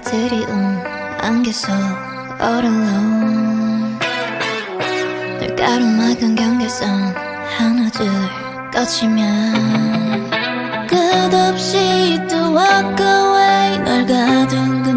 들이운 안개 속 all 널 가로막은 경계선 하나 둘 꺼지면 끝없이 또 walk away 널 가둔 그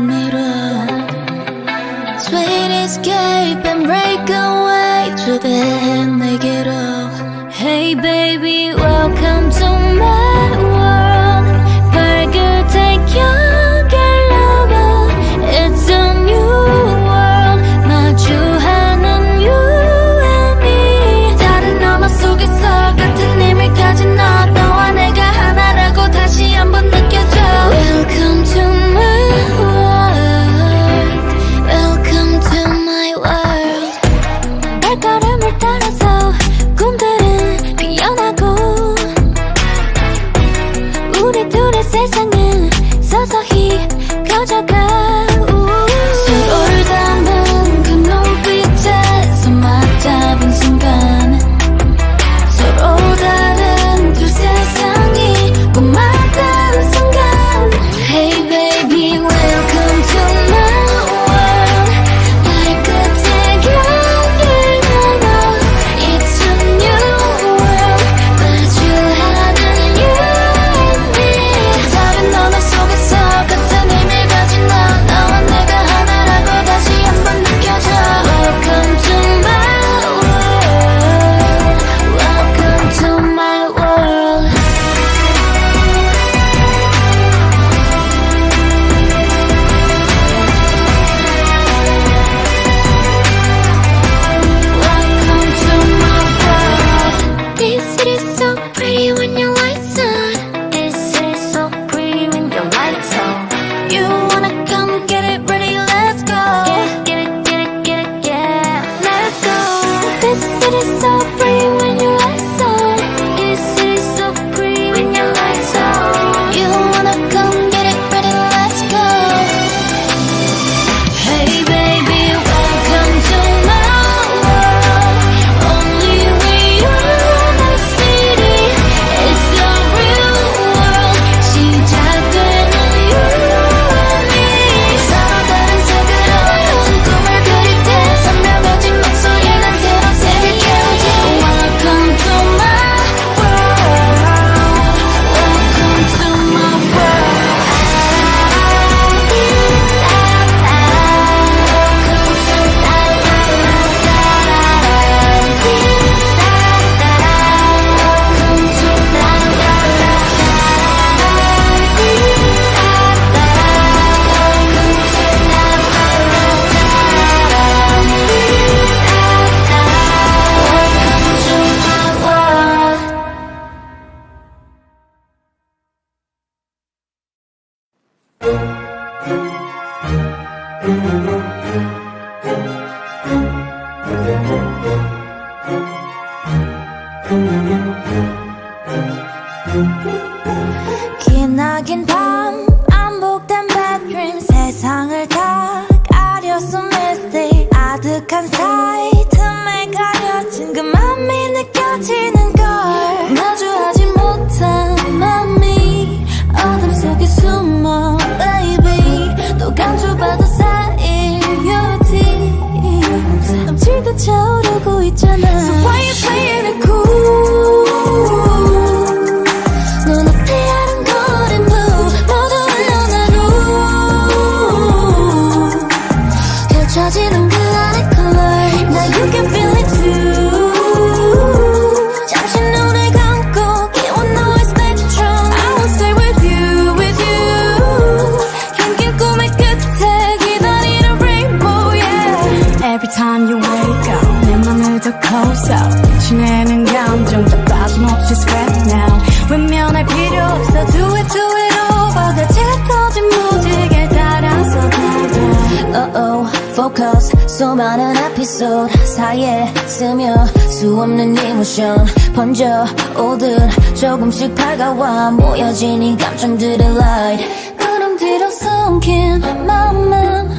겉옷 사이에 스며 수없는 이모션. 번져오듯 조금씩 다가와 모여진 이 감정들의 light. 그럼뒤로 숨긴 마음은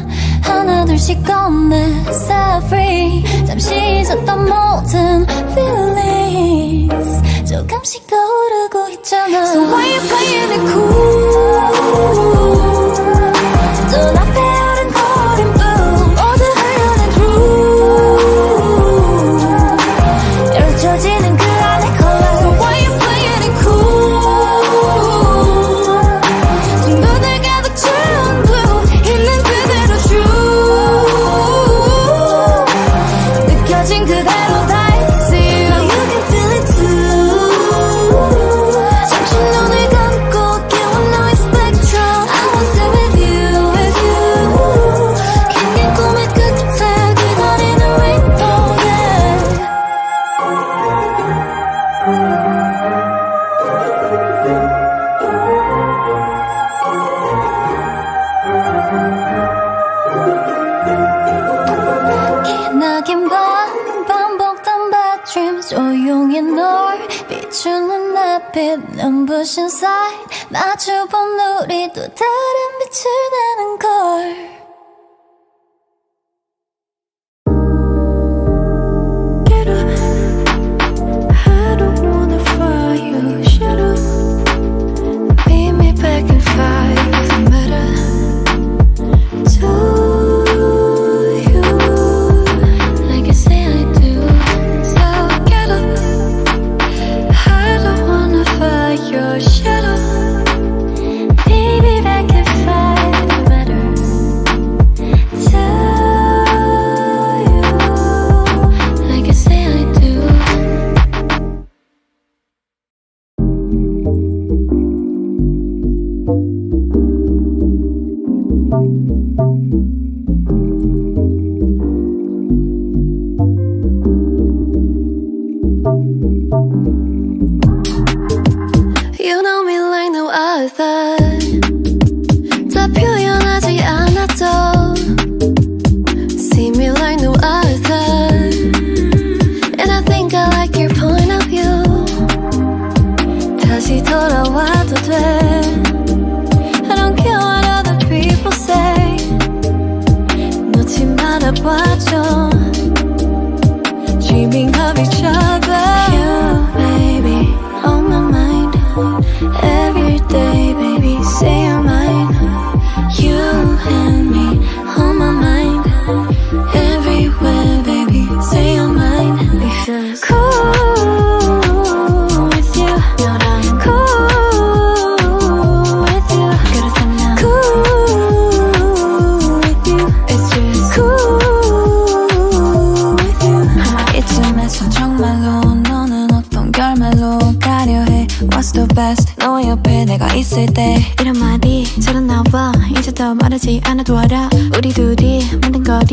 하나둘씩 꺼내 set free 잠시 잊었던 모든 feelings. 조금씩 떠오르고 있잖아. So why you playing it cool? 향해 널 비추는 앞에 눈부신 사이 마주본 우리도 다른 빛을 내는 걸.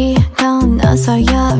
어디 건너서야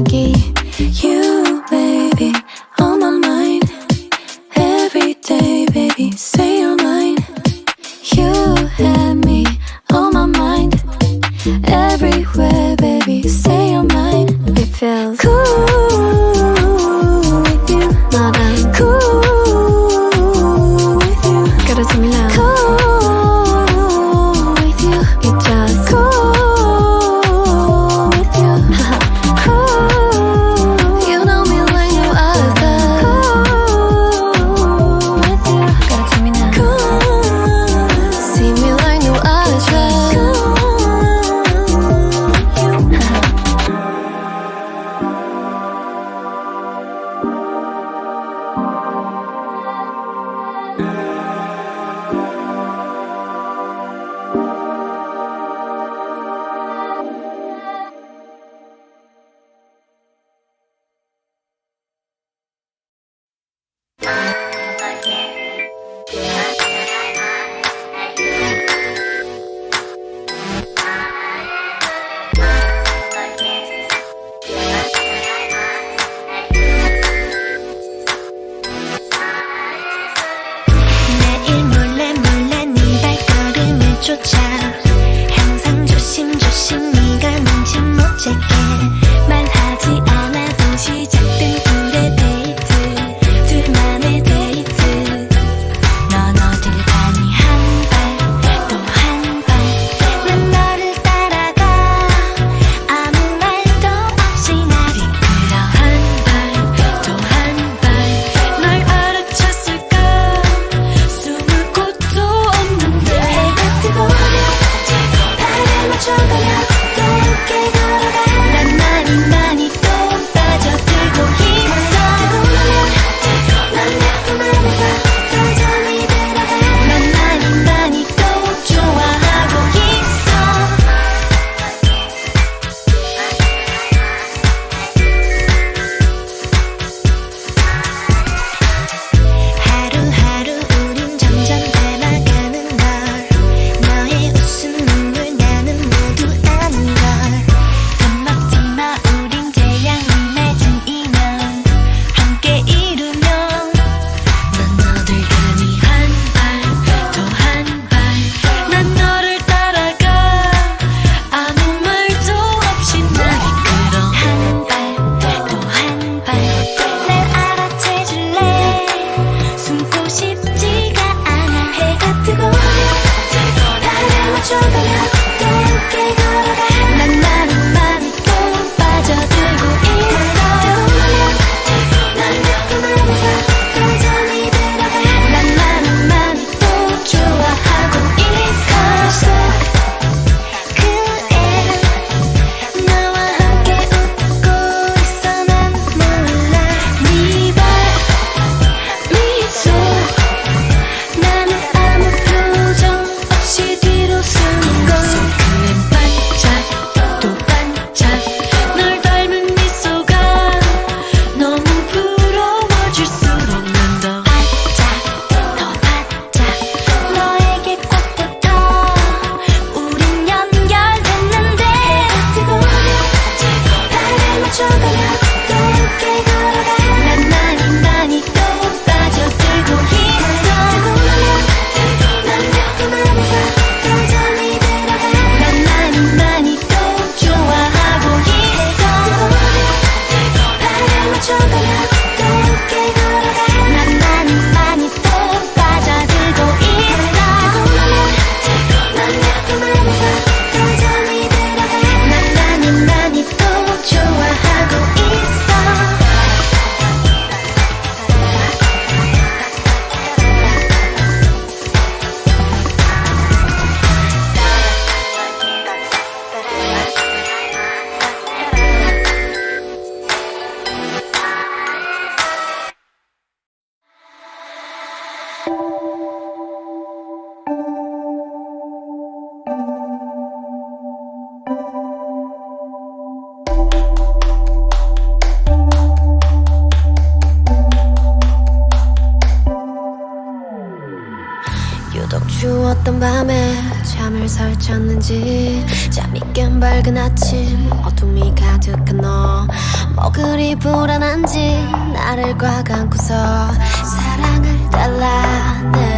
설쳤는지 잠이 깬 밝은 아침 어둠이 가득한 너 뭐 그리 불안한지 나를 꽉 안고서 사랑을 달라네